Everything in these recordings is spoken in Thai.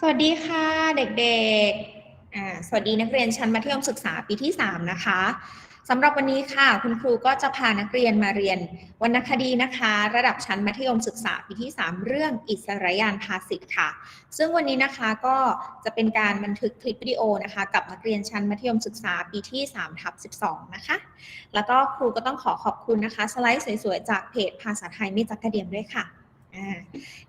สวัสดีค่ะเด็กๆ สวัสดีนักเรียนชั้นมัธยมศึกษาปีที่ 3 นะคะสำหรับวันนี้ค่ะ คุณครูก็จะพานักเรียนมาเรียนวรรณคดีนะคะ ระดับชั้นมัธยมศึกษาปีที่ 3 เรื่องอิสรยานภาสิทธ์ค่ะ ซึ่งวันนี้นะคะก็จะเป็นการบันทึกคลิปวิดีโอนะคะ กับนักเรียนชั้นมัธยมศึกษาปีที่3ทับ12 นะคะ แล้วก็ครูก็ต้องขอขอบคุณนะคะ สไลด์สวยๆ จากเพจภาษาไทยไม่จักกระเดียมด้วยค่ะ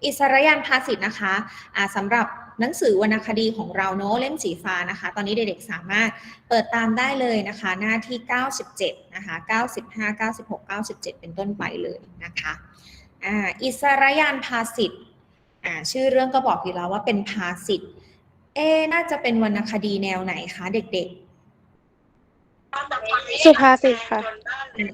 อิสรยานภาสิทธ์นะคะอ่าสำหรับ หนังสือวรรณคดีของเราเนาะเล่มสีฟ้านะคะ ตอนนี้เด็กๆสามารถเปิดตามได้เลยนะคะ หน้าที่ 97 นะคะ 95 96 97 เป็นต้นไปเลยนะคะอ่าอิสรยานภาสิทธ์อ่าชื่อเรื่องก็บอกอยู่แล้วว่าเป็นภาสิทธ์เอ๊น่าจะเป็นวรรณคดีแนวไหนคะเด็กๆ สุภาษิตค่ะ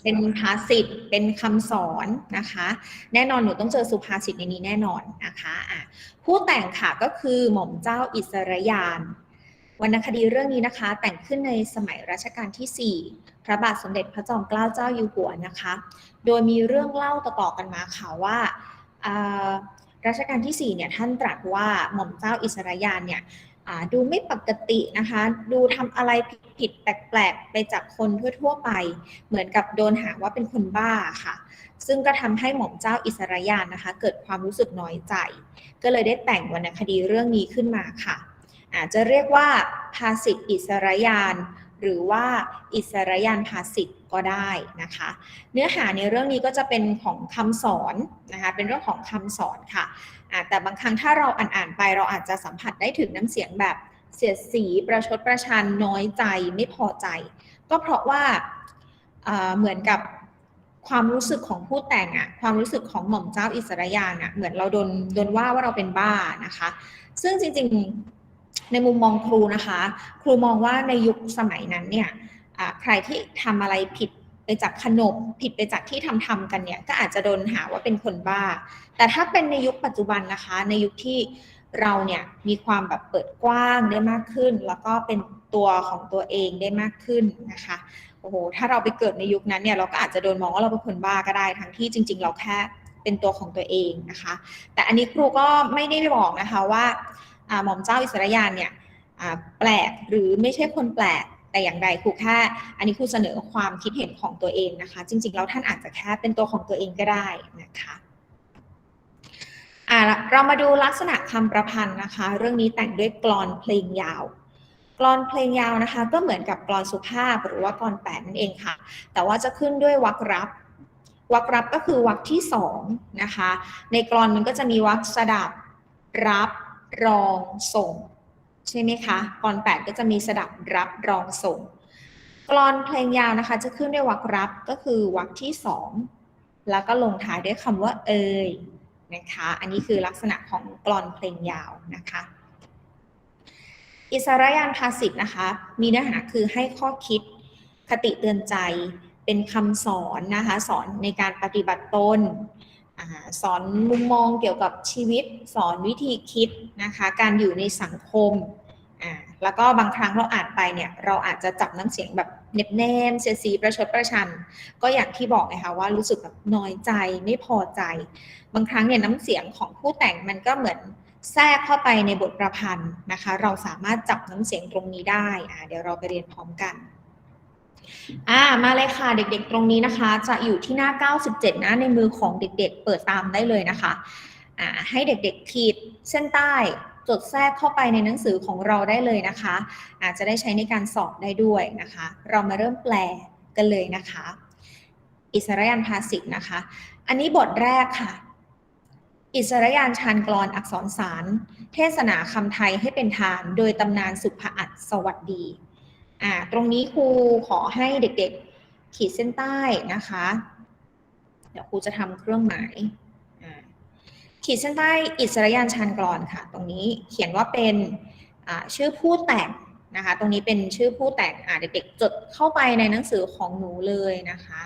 เป็นภาษิตเป็นคำสอนนะคะ แน่นอนหนูต้องเจอสุภาษิตในนี้แน่นอนนะคะอะผู้แต่งค่ะก็คือหม่อมเจ้าอิสรยานวรรณคดีเรื่องนี้นะคะ แต่งขึ้นในสมัยรัชกาลที่ 4 พระบาทสมเด็จพระจอมเกล้าเจ้าอยู่หัวนะคะ โดยมีเรื่องเล่าต่อๆกันมาค่ะว่าอ่ารัชกาลที่4เนี่ยท่านตรัสว่าหม่อมเจ้าอิสรยานเนี่ย ดูไม่ปกตินะคะ ดูทำอะไรผิดแปลกๆ ไปจากคนทั่วๆไป เหมือนกับโดนหาว่าเป็นคนบ้าค่ะ ซึ่งก็ทำให้หม่อมเจ้าอิสรยานนะคะ เกิดความรู้สึกน้อยใจ ก็เลยได้แต่งวรรณคดีเรื่องนี้ขึ้นมาค่ะอาจจะเรียกว่าภาษิตอิสรยาน หรือว่าอิสรยานภาษิตก็ได้นะคะ เนื้อหาในเรื่องนี้ก็จะเป็นของคำสอนนะคะเป็นเรื่องของคำสอนค่ะแต่บางครั้งถ้าเราอ่านๆไปเราอาจจะสัมผัสได้ถึงน้ำเสียงแบบเสียดสีประชดประชันน้อยใจไม่พอใจ ก็เพราะว่าอ่าเหมือนกับความรู้สึกของผู้แต่งอะความรู้สึกของหม่อมเจ้าอิสรยานอะเหมือนเราโดนโดนว่าว่าเราเป็นบ้านะคะ ซึ่งจริงๆ ในมุมมองครูนะคะ ครูมองว่าในยุคสมัยนั้นเนี่ยใครที่ทำอะไรผิดไปจากขนบผิดไปจากที่ทำทำกันเนี่ยก็อาจจะโดนหาว่าเป็นคนบ้า แต่ถ้าเป็นในยุคปัจจุบันนะคะ ในยุคที่เราเนี่ยมีความแบบเปิดกว้างได้มากขึ้น แล้วก็เป็นตัวของตัวเองได้มากขึ้นนะคะโอ้โหถ้าเราไปเกิดในยุคนั้นเนี่ยเราก็อาจจะโดนมองว่าเราเป็นคนบ้าก็ได้ ทั้งที่จริง ๆ เราแค่เป็นตัวของตัวเองนะคะ แต่อันนี้ครูก็ไม่ได้บอกนะคะว่า หม่อมเจ้าอิสรยานเนี่ยแปลกหรือไม่ใช่คนแปลกแต่อย่างใดครูแค่อันนี้ครูเสนอความคิดเห็นของตัวเองนะคะ จริงๆแล้วท่านอาจจะแค่เป็นตัวของตัวเองก็ได้นะคะอ่าเรามาดูลักษณะคำประพันธ์นะคะ เรื่องนี้แต่งด้วยกลอนเพลงยาวกลอนเพลงยาวนะคะ ก็เหมือนกับกลอนสุภาพหรือว่ากลอนแปดนั่นเองค่ะ แต่ว่าจะขึ้นด้วยวรรครับวรรครับก็คือวรรคที่สองนะคะ ในกลอนมันก็จะมีวรรคสดับรับ รองส่ง ใช่ไหมคะกลอนแปดก็จะมีสดับรับรองส่งกลอนเพลงยาวนะคะ จะขึ้นด้วยวรรครับก็คือวรรคที่สองแล้วก็ลงท้ายด้วยคำว่าเอ่ยนะคะ อันนี้คือลักษณะของกลอนเพลงยาวนะคะ อิสระยานภาษิตนะคะ มีเนื้อหาคือให้ข้อคิดคติเตือนใจเป็นคำสอนนะคะ สอนในการปฏิบัติตน สอนมุมมองเกี่ยวกับชีวิต สอนวิธีคิดนะคะ การอยู่ในสังคมแล้วก็บางครั้งเราอ่านไปเนี่ยเราอาจจะจับน้ำเสียงแบบเน็บแนมเสียสีประชดประชัน ก็อย่างที่บอกไงคะว่ารู้สึกแบบน้อยใจไม่พอใจ บางครั้งเนี่ยน้ำเสียงของผู้แต่งมันก็เหมือนแทรกเข้าไปในบทประพันธ์นะคะ เราสามารถจับน้ำเสียงตรงนี้ได้เดี๋ยวเราไปเรียนพร้อมกัน อ่ามาเลยค่ะเด็กๆตรงนี้นะคะ จะอยู่ที่หน้า 97 นะในมือของเด็กๆ เปิดตามได้เลยนะคะอ่าให้เด็กๆขีดเส้นใต้จดแทรกเข้าไปในหนังสือของเราได้เลยนะคะอาจจะได้ใช้ในการสอบได้ด้วยนะคะ เรามาเริ่มแปลกันเลยนะคะ อิสรยานภาษิตนะคะ อันนี้บทแรกค่ะ อิสรยานชานกรอนอักษรสาร เทศนาคำไทยให้เป็นทาน โดยตำนานสุภอัตสวัสดี อ่าตรงนี้ครูขอให้เด็กๆ ขีดเส้นใต้นะคะ เดี๋ยวครูจะทำเครื่องหมายขีดเส้นใต้อิสรยานชานกรอนค่ะ ตรงนี้เขียนว่าเป็นชื่อผู้แต่งนะคะ ตรงนี้เป็นชื่อผู้แต่งอ่าเด็กๆจดเข้าไปในหนังสือของหนูเลยนะคะ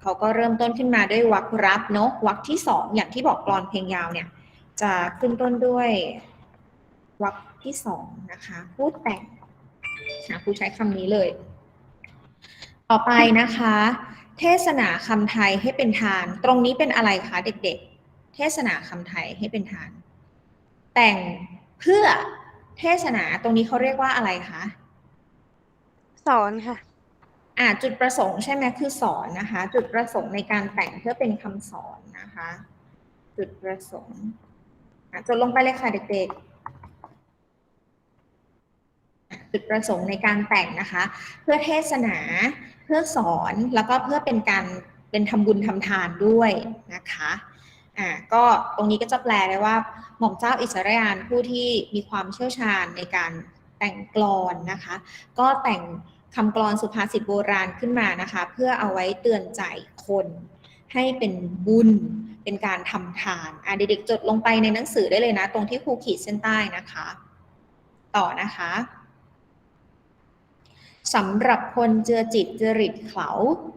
เขาก็เริ่มต้นขึ้นมาด้วยวรรครับเนาะวรรคที่สองอย่างที่บอกกลอนเพลงยาวเนี่ย จะขึ้นต้นด้วยวรรคที่สองนะคะพูดแต่ง นะครูใช้คำนี้เลย ต่อไปนะคะ เทศนาคำไทยให้เป็นทาน ตรงนี้เป็นอะไรคะเด็กๆ เทศนาคำไทยให้เป็นทาน แต่งเพื่อเทศนาตรงนี้เขาเรียกว่าอะไรคะสอนค่ะอ่าจุดประสงค์ใช่ไหมคือสอนนะคะ จุดประสงค์ในการแต่งเพื่อเป็นคำสอนนะคะ จุดประสงค์อะจดลงไปเลยค่ะเด็กๆอะ จุดประสงค์ในการแต่งนะคะ เพื่อเทศนา เพื่อสอนแล้วก็เพื่อเป็นการเป็นทำบุญทำทานด้วยนะคะอ่าก็ตรงนี้ก็จะแปลได้ว่าหม่อมเจ้าอิสริยานผู้ที่มีความเชี่ยวชาญในการแต่งกลอนนะคะ ก็แต่งคำกลอนสุภาษิตโบราณขึ้นมานะคะ เพื่อเอาไว้เตือนใจคนให้เป็นบุญเป็นการทำทานอะเด็กๆจดลงไปในหนังสือได้เลยนะ ตรงที่ครูขีดเส้นใต้นะคะ ต่อนะคะ สำหรับคนเจือจิตจริตเขา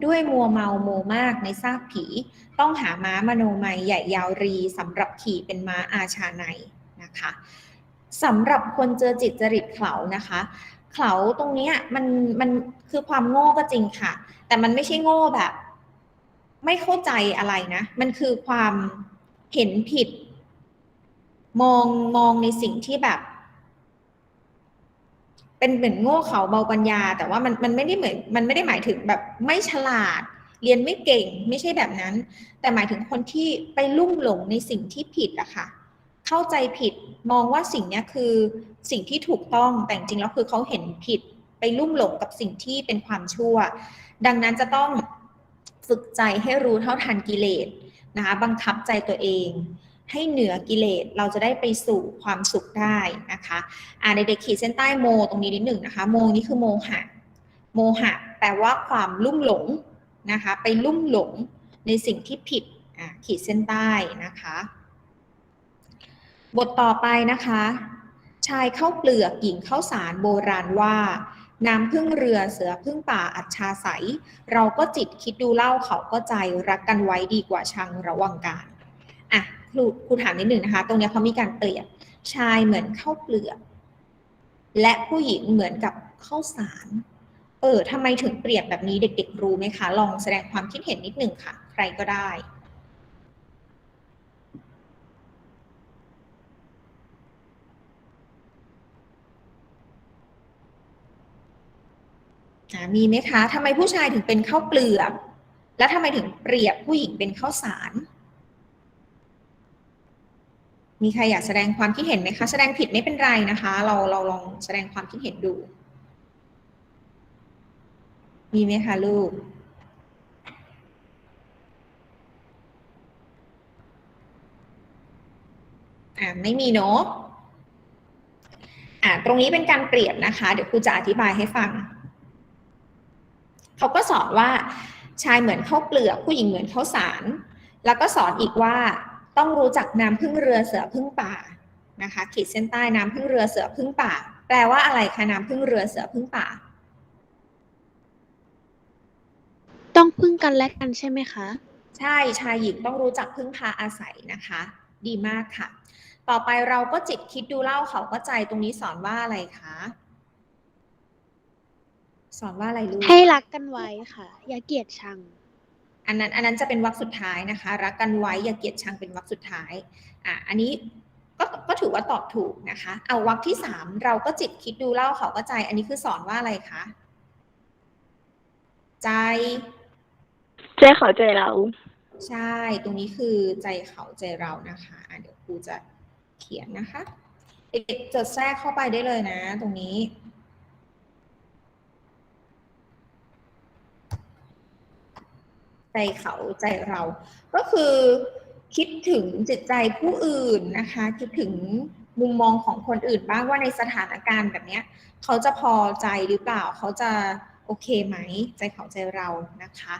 ด้วยมัวเมาโมมากในซากผี ต้องหาม้ามโนมัยใหญ่ยาวรีสำหรับขี่เป็นม้าอาชาในนะคะสำหรับคนเจอจิตจริตเขานะคะเขาตรงนี้มันมันคือความโง่ก็จริงค่ะ แต่มันไม่ใช่โง่แบบ ไม่เข้าใจอะไรนะ มันคือความเห็นผิด มองมองในสิ่งที่แบบ เป็นเหมือนโง่เขาเบาปัญญา แต่ว่ามันมันไม่ได้เหมือนมันไม่ได้หมายถึงแบบไม่ฉลาด เรียนไม่เก่งไม่ใช่แบบนั้น แต่หมายถึงคนที่ไปลุ่มหลงในสิ่งที่ผิดอะค่ะ เข้าใจผิดมองว่าสิ่งนี้คือสิ่งที่ถูกต้องแต่จริงแล้วคือเขาเห็นผิดไปลุ่มหลงกับสิ่งที่เป็นความชั่ว ดังนั้นจะต้องฝึกใจให้รู้เท่าทันกิเลสนะคะบังคับใจตัวเอง ให้เหนือกิเลสเราจะได้ไปสู่ความสุขได้นะคะอ่าเด็กๆขีดเส้นใต้โมตรงนี้นิดหนึ่งนะคะโมนี่คือโมหะโมหะ แปลว่าความลุ่มหลงนะคะไปลุ่มหลงในสิ่งที่ผิดอ่าขีดเส้นใต้นะคะบทต่อไปนะคะ ชายเข้าเปลือกหญิงเข้าสารโบราณว่า น้ำพึ่งเรือเสือพึ่งป่าอัจฉาใส เราก็จิตคิดดูเล่าเขาก็ใจรักกันไว้ดีกว่าชังระวังการอะ ครูครูถามนิดหนึ่งนะคะ ตรงนี้เขามีการเปรียบชายเหมือนข้าวเปลือกและผู้หญิงเหมือนกับข้าวสาร เออทำไมถึงเปรียบแบบนี้เด็ก ๆ รู้ไหมคะ ลองแสดงความคิดเห็นนิดหนึ่งค่ะ ใครก็ได้มีไหมคะทำไมผู้ชายถึงเป็นข้าวเปลือก แล้วทำไมถึงเปรียบผู้หญิงเป็นข้าวสาร มีใครอยากแสดงความคิดเห็นไหมคะ แสดงผิดไม่เป็นไรนะคะ เราเราลองแสดงความคิดเห็นดู มีไหมคะลูก อ่าไม่มีเนาะอ่าตรงนี้เป็นการเปรียบนะคะ เดี๋ยวครูจะอธิบายให้ฟัง เขาก็สอนว่าชายเหมือนข้าวเปลือกผู้หญิงเหมือนข้าวสาร แล้วก็สอนอีกว่า ต้องรู้จักน้ำพึ่งเรือเสือพึ่งป่านะคะขีดเส้นใต้น้ำพึ่งเรือเสือพึ่งป่า แปลว่าอะไรคะน้ำพึ่งเรือเสือพึ่งป่า ต้องพึ่งกันและกันใช่ไหมคะ ใช่ชายหญิงต้องรู้จักพึ่งพาอาศัยนะคะ ดีมากค่ะ ต่อไปเราก็จิตคิดดูเล่าเขาก็ใจตรงนี้สอนว่าอะไรคะสอนว่าอะไรลูกให้รักกันไว้ค่ะ อย่าเกลียดชัง อันนั้นอันนั้นจะเป็นวรรคสุดท้ายนะคะ รักกันไว้อย่าเกลียดชังเป็นวรรคสุดท้ายอะอันนี้ก็ก็ถือว่าตอบถูกนะคะเอาวรรคที่สามเราก็จิตคิดดูเล่าเขาก็ใจ อันนี้คือสอนว่าอะไรคะใจ ใจเขาใจเรา ใช่ ตรงนี้คือใจเขาใจเรานะคะอะเดี๋ยวครูจะเขียนนะคะเด็กๆจดแทรกเข้าไปได้เลยนะ ตรงนี้ ใจเขาใจเรา ก็คือคิดถึงจิตใจผู้อื่นนะคะ คิดถึงมุมมองของคนอื่นบ้างว่าในสถานการณ์แบบนี้เขาจะพอใจหรือเปล่าเขาจะโอเคไหมใจเขาใจเรานะคะ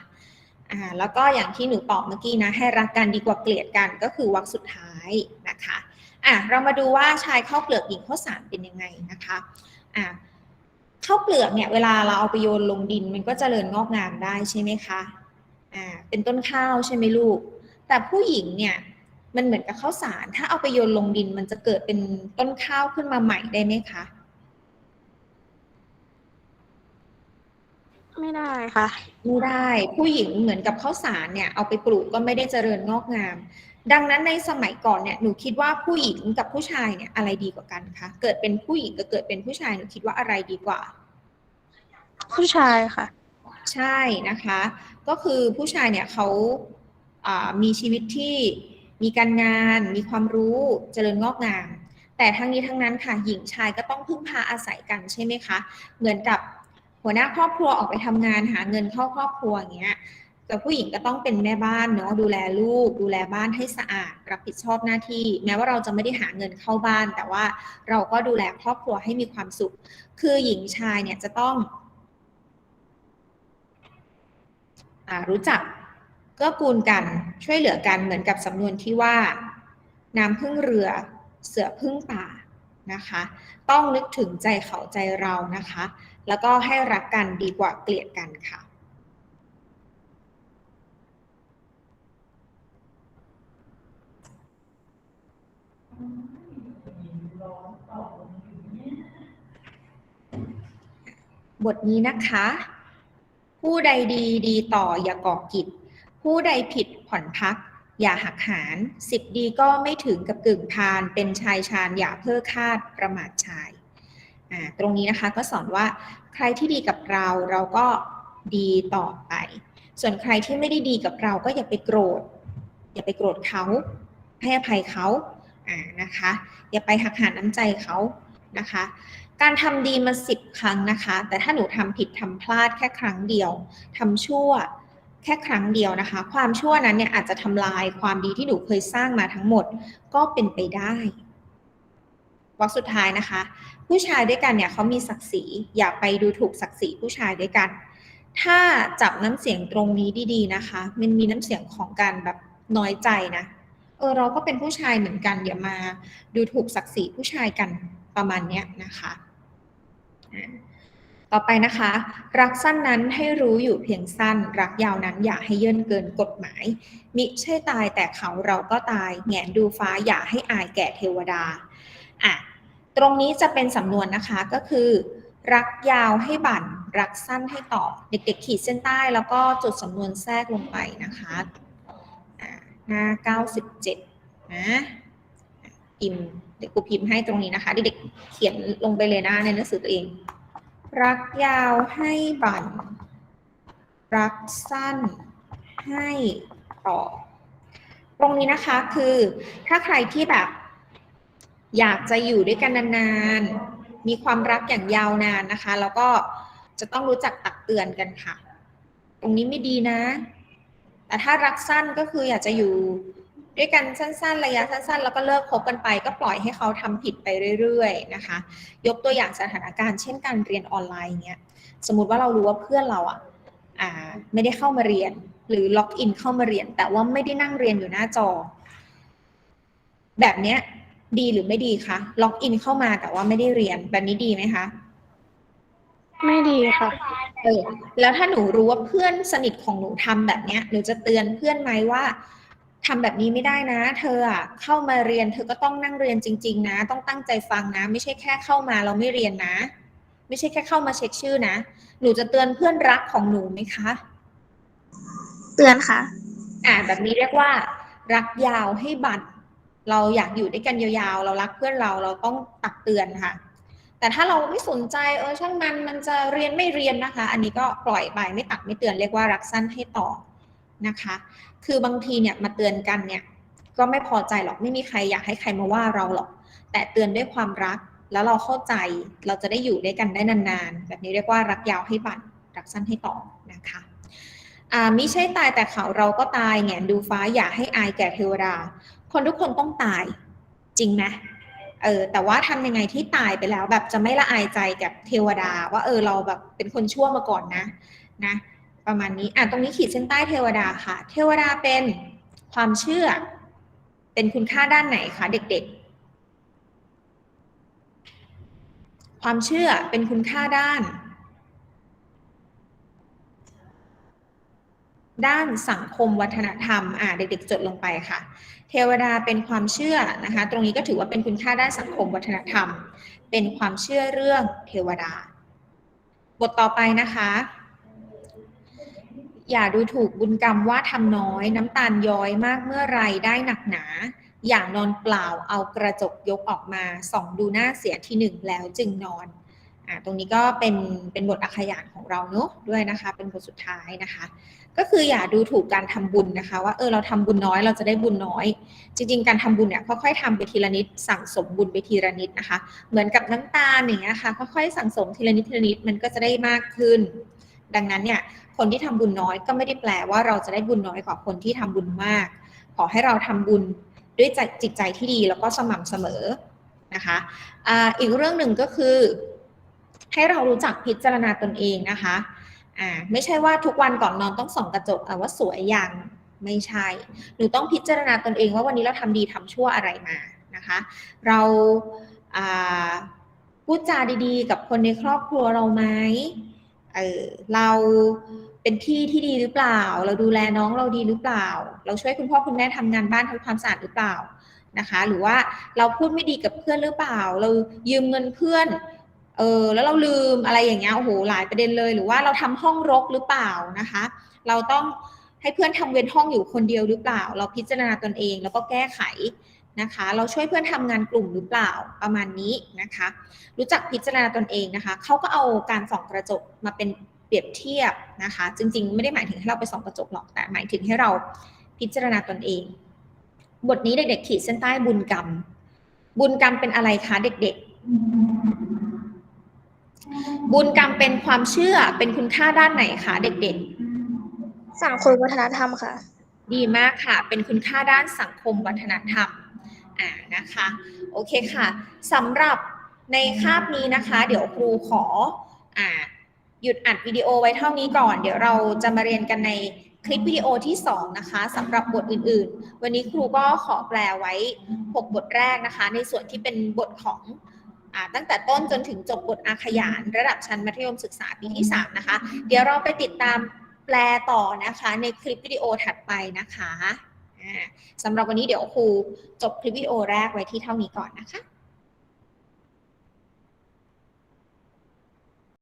อ่าแล้วก็อย่างที่หนูตอบเมื่อกี้นะ ให้รักกันดีกว่าเกลียดกันก็คือวรรคสุดท้ายนะคะอะเรามาดูว่าชายข้าเปลือกหญิงข้าวสารเป็นยังไงนะคะอะข้าวเปลือกเนี่ยเวลาเราเอาไปโยนลงดินมันก็เจริญงอกงามได้ใช่ไหมคะ อ่าเป็นต้นข้าวใช่ไหมลูก แต่ผู้หญิงเนี่ยมันเหมือนกับข้าวสาร ถ้าเอาไปโยนลงดินมันจะเกิดเป็นต้นข้าวขึ้นมาใหม่ได้ไหมคะ ไม่ได้ค่ะ ไม่ได้ ผู้หญิงเหมือนกับข้าวสารเนี่ยเอาไปปลูกก็ไม่ได้เจริญงอกงาม ดังนั้นในสมัยก่อนเนี่ยหนูคิดว่าผู้หญิงกับผู้ชายเนี่ยอะไรดีกว่ากันคะ เกิดเป็นผู้หญิงกับเกิดเป็นผู้ชายหนูคิดว่าอะไรดีกว่า ผู้ชายค่ะ ใช่นะคะ ก็คือผู้ชายเนี่ยเขาามีชีวิตที่มีการงาน มีความรู้เจริญงอกงาม แต่ทั้งนี้ทั้งนั้นค่ะหญิงชายก็ต้องพึ่งพาอาศัยกันใช่ไหมคะ เหมือนกับหัวหน้าครอบครัวออกไปทำงานหาเงินเข้าครอบครัวอย่างเงี้ยแต่ผู้หญิงก็ต้องเป็นแม่บ้านเนาะดูแลลูก ดูแลบ้านให้สะอาด รับผิดชอบหน้าที่ แม้ว่าเราจะไม่ได้หาเงินเข้าบ้าน แต่ว่าเราก็ดูแลครอบครัวให้มีความสุข คือหญิงชายเนี่ยจะต้อง อ่า รู้จักเกื้อกูลกันช่วยเหลือกันเหมือนกับสำนวนที่ว่า น้ำพึ่งเรือเสือพึ่งป่านะคะ ต้องนึกถึงใจเขาใจเรานะคะ แล้วก็ให้รักกันดีกว่าเกลียดกันค่ะบทนี้นะคะ ผู้ใดดีดีต่ออย่าก่อกิจ ผู้ใดผิดผ่อนพัก อย่าหักหารสิบดีก็ไม่ถึงกับกึ่งพาน เป็นชายชาญอย่าเพ้อคาดประมาทชายอ่าตรงนี้นะคะก็สอนว่าใครที่ดีกับเราเราก็ดีต่อไป ส่วนใครที่ไม่ได้ดีกับเราก็อย่าไปโกรธ อย่าไปโกรธเขาให้อภัยเขาอ่านะคะ อย่าไปหักหานน้ำใจเขานะคะ การทำดีมาสิบครั้งนะคะ แต่ถ้าหนูทำผิดทำพลาดแค่ครั้งเดียวทำชั่วแค่ครั้งเดียวนะคะ ความชั่วนั้นเนี่ยอาจจะทำลายความดีที่หนูเคยสร้างมาทั้งหมดก็เป็นไปได้วรรคสุดท้ายนะคะ ผู้ชายด้วยกันเนี่ยเขามีศักดิ์ศรีอย่าไปดูถูกศักดิ์ศรีผู้ชายด้วยกัน ถ้าจับน้ำเสียงตรงนี้ดีๆนะคะ มันมีน้ำเสียงของการแบบน้อยใจนะเออเราก็เป็นผู้ชายเหมือนกันอย่ามาดูถูกศักดิ์ศรีผู้ชายกัน ประมาณเนี้ยนะคะต่อไปนะคะ รักสั้นนั้นให้รู้อยู่เพียงสั้น รักยาวนั้นอย่าให้เย่นเกินกฎหมาย มิใช่ตายแต่เขาเราก็ตาย แงนดูฟ้าอย่าให้อายแก่เทวดาอะตรงนี้จะเป็นสำนวนนะคะก็คือ รักยาวให้บั่น รักสั้นให้ต่อ เด็กๆขีดเส้นใต้แล้วก็จดสำนวนแทรกลงไปนะคะอ่าหน้า 97 นะ พิมพ์เด็กกูพิมพ์ให้ตรงนี้นะคะเด็กๆเขียนลงไปเลยนะในหนังสือตัวเอง รักยาวให้บั่น รักสั้นให้ต่อ ตรงนี้นะคะคือถ้าใครที่แบบ อยากจะอยู่ด้วยกันนานๆ มีความรักอย่างยาวนานนะคะ แล้วก็จะต้องรู้จักตักเตือนกันค่ะ ตรงนี้ไม่ดีนะ แต่ถ้ารักสั้นก็คืออยากจะอยู่ ด้วยกันสั้นๆ ระยะสั้นๆ แล้วก็เลิกคบกันไป ก็ปล่อยให้เขาทำผิดไปเรื่อยๆนะคะ ยกตัวอย่างสถานการณ์เช่นการเรียนออนไลน์เนี้ยสมมุติว่าเรารู้ว่าเพื่อนเราอะอ่าไม่ได้เข้ามาเรียน หรือล็อกอินเข้ามาเรียน แต่ว่าไม่ได้นั่งเรียนอยู่หน้าจอ แบบเนี้ยดีหรือไม่ดีคะล็อกอินเข้ามาแต่ว่าไม่ได้เรียนแบบนี้ดีไหมคะไม่ดีค่ะเออแล้วถ้าหนูรู้ว่าเพื่อนสนิทของหนูทำแบบเนี้ยหนูจะเตือนเพื่อนไหมว่า ทำแบบนี้ไม่ได้นะ เธออะเข้ามาเรียน เธอก็ต้องนั่งเรียนจริง ๆ นะ ต้องตั้งใจฟังนะ ไม่ใช่แค่เข้ามาเราไม่เรียนนะ ไม่ใช่แค่เข้ามาเช็คชื่อนะ หนูจะเตือนเพื่อนรักของหนูไหมคะ เตือนค่ะ อ่าแบบนี้เรียกว่า รักยาวให้บัตร เราอยากอยู่ด้วยกันยาวๆ เรารักเพื่อนเราเราต้องตักเตือนค่ะ แต่ถ้าเราไม่สนใจเออช่างมันมันจะเรียนไม่เรียนนะคะ อันนี้ก็ปล่อยไปไม่ตักไม่เตือนเรียกว่ารักสั้นให้ต่อ นะคะ คือบางทีเนี่ยมาเตือนกันเนี่ยก็ไม่พอใจหรอกไม่มีใครอยากให้ใครมาว่าเราหรอก แต่เตือนด้วยความรักแล้วเราเข้าใจเราจะได้อยู่ด้วยกันได้นานๆ แบบนี้เรียกว่ารักยาวให้บัตรรักสั้นให้ต่อนะคะอ่ามิใช่ตายแต่เขาเราก็ตายแงนดูฟ้าอย่าให้อายแก่เทวดา คนทุกคนต้องตายจริงไหมเออแต่ว่าทำยังไงที่ตายไปแล้วแบบจะไม่ละอายใจกับเทวดา ว่าเออเราแบบเป็นคนชั่วมาก่อนนะนะ ประมาณนี้ อะ ตรงนี้ขีดเส้นใต้เทวดาค่ะ เทวดาเป็นความเชื่อ เป็นคุณค่าด้านไหนคะเด็กๆ ความเชื่อเป็นคุณค่าด้าน ด้านสังคมวัฒนธรรม อ่าเด็กๆ จดลงไปค่ะ เทวดาเป็นความเชื่อนะคะ ตรงนี้ก็ถือว่าเป็นคุณค่าด้านสังคมวัฒนธรรม เป็นความเชื่อเรื่องเทวดา บทต่อไปนะคะ อย่าดูถูกบุญกรรมว่าทำน้อย น้ำตาลย้อยมากเมื่อไรได้หนักหนา อย่างนอนเปล่าเอากระจกยกออกมาส่องดูหน้าเสียทีหนึ่งแล้วจึงนอนอ่าตรงนี้ก็เป็นเป็นบทอักขยานของเราเนอะด้วยนะคะ เป็นบทสุดท้ายนะคะ ก็คืออย่าดูถูกการทำบุญนะคะ ว่าเออเราทำบุญน้อยเราจะได้บุญน้อย จริง ๆ การทำบุญเนี่ยค่อยๆทำไปทีละนิดสั่งสมบุญไปทีละนิดนะคะ เหมือนกับน้ำตาลอย่างเงี้ยค่ะค่อยๆสั่งสมทีละนิดทีละนิดมันก็จะได้มากขึ้น ดังนั้นเนี่ยคนที่ทำบุญน้อยก็ไม่ได้แปลว่าเราจะได้บุญน้อยกว่าคนที่ทำบุญมาก ขอให้เราทำบุญด้วยจิตใจที่ดีแล้วก็สม่ำเสมอนะคะอ่าอีกเรื่องหนึ่งก็คือ ให้เรารู้จักพิจารณาตนเองนะคะอ่าไม่ใช่ว่าทุกวันก่อนนอนต้องส่องกระจกอะว่าสวยอย่างไม่ใช่ หรือต้องพิจารณาตนเองว่าวันนี้เราทำดีทำชั่วอะไรมานะคะ เราพูดจาดีๆ กับคนในครอบครัวเราไหม เออเราเป็นที่ที่ดีหรือเปล่า เราดูแลน้องเราดีหรือเปล่า เราช่วยคุณพ่อคุณแม่ทำงานบ้านทำความสะอาดหรือเปล่านะคะ หรือว่าเราพูดไม่ดีกับเพื่อนหรือเปล่า เรายืมเงินเพื่อนเออแล้วเราลืมอะไรอย่างเงี้ยโอ้โหหลายประเด็นเลย หรือว่าเราทำห้องรกหรือเปล่านะคะ เราต้องให้เพื่อนทำเว้นห้องอยู่คนเดียวหรือเปล่า เราพิจารณาตนเองแล้วก็แก้ไข นะคะ เราช่วยเพื่อนทำงานกลุ่มหรือเปล่าประมาณนี้นะคะ รู้จักพิจารณาตนเองนะคะเขาก็เอาการส่องกระจกมาเป็นเปรียบเทียบนะคะ จริง ๆ ไม่ได้หมายถึงให้เราไปส่องกระจกหรอกแต่หมายถึงให้เราพิจารณาตนเอง บทนี้เด็ก ๆ ขีดเส้นใต้บุญกรรม บุญกรรมเป็นอะไรคะเด็ก ๆ บุญกรรมเป็นความเชื่อเป็นคุณค่าด้านไหนคะเด็ก ๆ สังคมวัฒนธรรมค่ะ ดีมากค่ะ เป็นคุณค่าด้านสังคมวัฒนธรรม อ่านะคะโอเคค่ะสำหรับในคาบนี้นะคะ เดี๋ยวครูขออ่าหยุดอัดวิดีโอไว้เท่านี้ก่อน เดี๋ยวเราจะมาเรียนกันในคลิปวิดีโอที่ 2 นะคะสำหรับบทอื่นๆ วันนี้ครูก็ขอแปลไว้ 6 บทแรกนะคะ ในส่วนที่เป็นบทของตั้งแต่ต้นจนถึงจบบทอาขยานระดับชั้นมัธยมศึกษาปีที่ 3 นะคะ เดี๋ยวเราไปติดตามแปลต่อนะคะในคลิปวิดีโอถัดไปนะคะ สำหรับวันนี้เดี๋ยวครูจบคลิปวิดีโอแรกไว้ที่เท่านี้ก่อนนะคะ